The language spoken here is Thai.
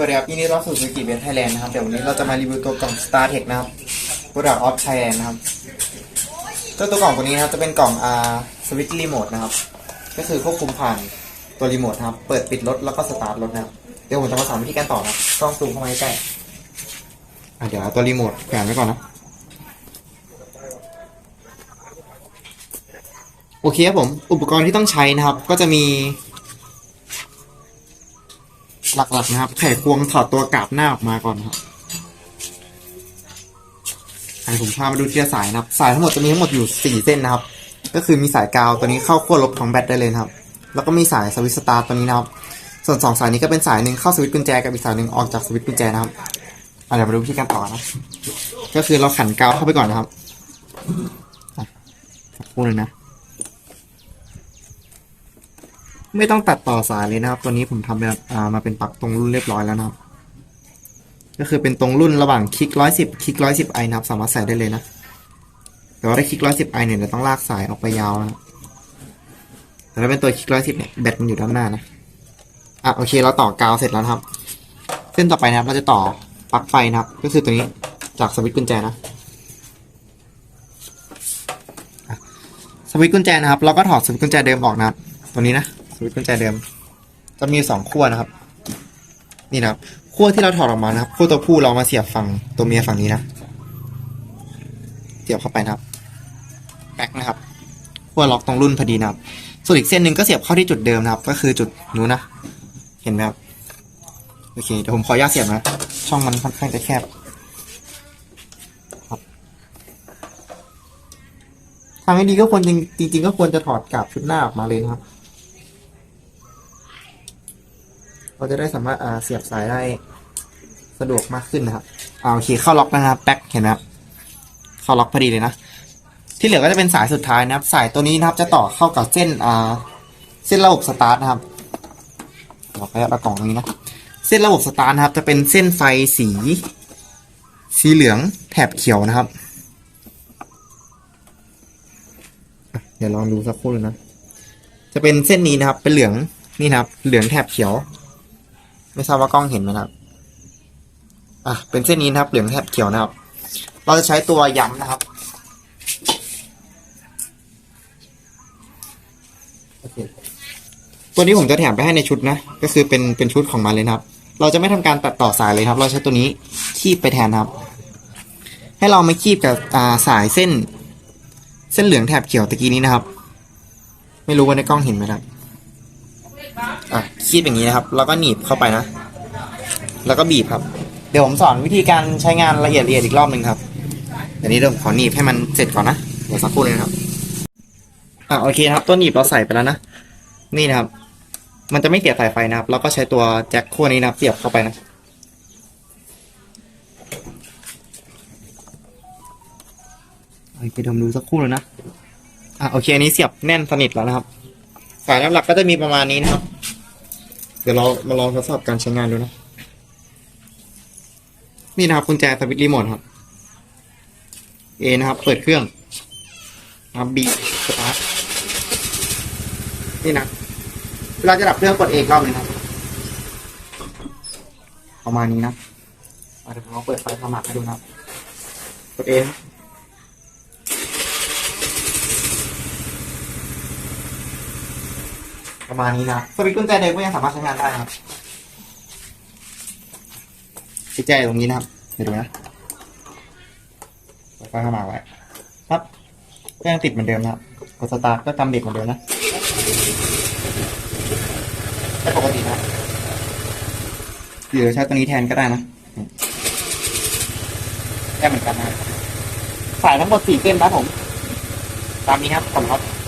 วัสดีครับยินดีต้อนรับสู่สุกิเบนไทยแลนด์นะครับเดี๋ยววันนี้เราจะมารีวิวตัวกล่อง Star Tech นะครับ Product of Thailand นะครับตัวตัวกล่องตัวนี้นะครับจะเป็นกล่องอ่าสวิตช์รีโมทนะครับ ก็คือควบคุมผ่านตัวรีโมทนะครับ เปิดปิดรถแล้วก็สตาร์ทรถนะครับเดี๋ยวผมจะมาสอนวิธีการต่อนะครับกล้องซูมเข้ามาใกล้อะเดี๋ยวเอาตัวรีโมทแขวนไว้ก่อนนะโอเคครับผมอุปกรณ์ที่ต้องใช้นะครับ ก็จะมี หลักๆนะครับ ไขควงถอดตัวกาบหน้าออกมาก่อนครับให้ผมพามาดูทีละสายนะครับ สายทั้งหมดจะมีทั้งหมดอยู่สี่เส้นนะครับ ก็คือมีสายกาวตัวนี้เข้าขั้วลบของแบตได้เลยครับ แล้วก็มีสายสวิตช์สตาร์ตัวนี้นะครับ ส่วนสองสายนี้ก็เป็นสายหนึ่งเข้าสวิตช์กุญแจกับอีกสายหนึ่งออกจากสวิตช์กุญแจนะครับอะเดี๋ยวมาดูวิธีการต่อนะ ก็คือเราขันกาวเข้าไปก่อนนะครับอะสักครู่หนึงนะ ไม่ต้องตัดต่อสายเลยนะครับ ตัวนี้ผมทำแบบอ่ามาเป็นปักตรงรุ่นเรียบร้อยแล้วนะครับ ก็คือเป็นตรงรุ่นระหว่างคลิกร้อยสิบคลิกร้อยสิบไอนะครับ สามารถใส่ได้เลยนะ แต่ว่าถ้าคลิกร้อยสิบไอเนี่ยเราต้องลากสายออกไปยาวนะแต่ถ้าเป็นตัวคลิกร้อยสิบเนี่ยแบตมันอยู่ด้านหน้านะอะโอเคเราต่อกาวเสร็จแล้วครับ เส้นต่อไปนะครับ เราจะต่อปลั๊กไฟนะครับ ก็คือตัวนี้จากสวิตช์กุญแจนะสวิตช์กุญแจนะครับ เราก็ถอดสวิตช์กุญแจเดิมออกนะครับตัวนี้นะ วิตช์กุญแจเดิม จะมีสองขั้วนะครับ นี่นะครับขั้วที่เราถอดออกมานะครับขั้วตัวผู้เรามาเสียบฝั่งตัวเมียฝั่งนี้นะเสียบเข้าไปนะครับแบ็กนะครับขั้วล็อกตรงรุ่นพอดีนะครับ ส่วนอีกเส้นหนึ่งก็เสียบเข้าที่จุดเดิมนะครับ ก็คือจุดนู้นนะเห็นไหมครับโอเคเดี๋ยวผมขออนุญาตเสียบนะช่องมันค่อนข้างจะแคบทางให้ดีก็ควรจริงจริงก็ควรจะถอดกาบชุดหน้าออกมาเลยนะครับ เราจะได้สามารถอ่าเสียบสายได้สะดวกมากขึ้นนะครับอ่าโอเคเข้าล็อกนะครับแป๊กเห็นไหมครับเข้าล็อกพอดีเลยนะที่เหลือก็จะเป็นสายสุดท้ายนะครับ สายตัวนี้นะครับ จะต่อเข้ากับเส้นอ่าเส้นระบบสตาร์ทนะครับเราไปเอากล่องตรงนี้นะเส้นระบบสตาร์ทนะครับ จะเป็นเส้นไฟสี สีเหลืองแถบเขียวนะครับ เดี๋ยวลองดูสักครู่เลยนะจะเป็นเส้นนี้นะครับ เป็นเหลืองนี่นะครับ เหลืองแถบเขียว ไม่ทราบว่ากล้องเห็นไหมนะครับอะเป็นเส้นนี้นะครับ เหลืองแถบเขียวนะครับ เราจะใช้ตัวย้ำนะครับโอเคตัวนี้ผมจะแถมไปให้ในชุดนะ ก็คือเป็นเป็นชุดของมันเลยนะครับ เราจะไม่ทำการตัดต่อสายเลยครับ เราใช้ตัวนี้คีบไปแทนครับ ให้เราไมาคีบกับอ่าสายเส้น เส้นเหลืองแถบเขียวตะกี้นี้นะครับ ไม่รู้ว่าในกล้องเห็นไหมครับ อะคีบอย่างนี้นะครับ แล้วก็หนีบเข้าไปนะ แล้วก็บีบครับ เดี๋ยวผมสอนวิธีการใช้งานละเอียดละเอียดอีกรอบหนึ่งครับเดี๋ยวนี้เดี๋ยวผมขอหนีบให้มันเสร็จก่อนนะเดี๋ยวสักครู่เลยนะครับอะโอเคนะครับตัวหนีบเราใส่ไปแล้วนะนี่นะครับ มันจะไม่เสียสายไฟนะครับ แล้วก็ใช้ตัวแจ็คขั้วนี้นะครับเสียบเข้าไปนะโอเคเดี๋ยวผมดูสักครู่เลยนะอะโอเคอันนี้เสียบแน่นสนิทแล้วนะครับ สายน้ำหลักก็จะมีประมาณนี้นะครับ เดี๋ยวเรามาลองทดสอบการใช้งานดูนะ นี่นะครับกุญแจสวิตช์รีโมทครับ A นะครับ เปิดเครื่องนะครับ B สตาร์ทนี่นะเวลาจะดับเครื่องกดเอกรอบนึงครับ ประมาณนี้นะเดี๋ยวผมลองเปิดไฟสมัครให้ดูนะกดเอง ประมาณนี้นะสวิตช์กุญแจเด็กก็ยังสามารถใช้งานได้นะครับกุญแจยตรงนี้นะครับเดี๋ยวดูนะเปิดไฟสมัครไว้ครับก็ยังติดเหมือนเดิมนะครับกดสตาร์ทก็กำเบรกเหมือนเดิมนะได้ปกตินะหรือใช้ตัวนี้แทนก็ได้นะได้เหมือนกันนะสายทั้งหมดสี่เส้นนะผม ตามนี้ครับผมครับ